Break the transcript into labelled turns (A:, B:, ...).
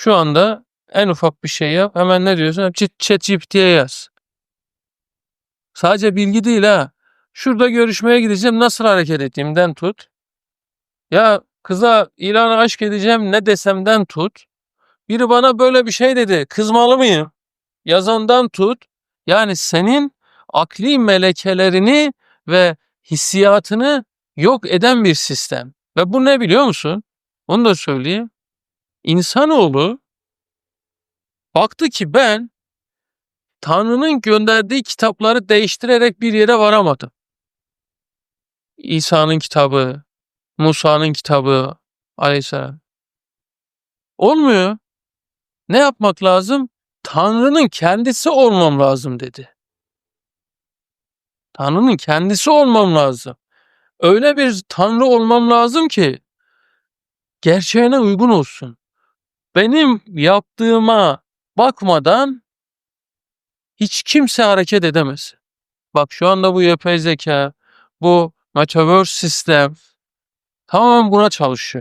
A: Şu anda en ufak bir şey yap. Hemen ne diyorsun? Chat ChatGPT'ye yaz. Sadece bilgi değil ha. Şurada görüşmeye gideceğim. Nasıl hareket ettiğimden tut. Ya kıza ilanı aşk edeceğim ne desemden tut. Biri bana böyle bir şey dedi. Kızmalı mıyım? Yazandan tut. Yani senin akli melekelerini ve hissiyatını yok eden bir sistem. Ve bu ne biliyor musun? Onu da söyleyeyim. İnsanoğlu baktı ki ben Tanrı'nın gönderdiği kitapları değiştirerek bir yere varamadım. İsa'nın kitabı, Musa'nın kitabı aleyhisselam. Olmuyor. Ne yapmak lazım? Tanrı'nın kendisi olmam lazım dedi. Tanrı'nın kendisi olmam lazım. Öyle bir Tanrı olmam lazım ki gerçeğine uygun olsun. Benim yaptığıma bakmadan hiç kimse hareket edemez. Bak şu anda bu yapay zeka, bu metaverse sistem tamamen buna çalışıyor.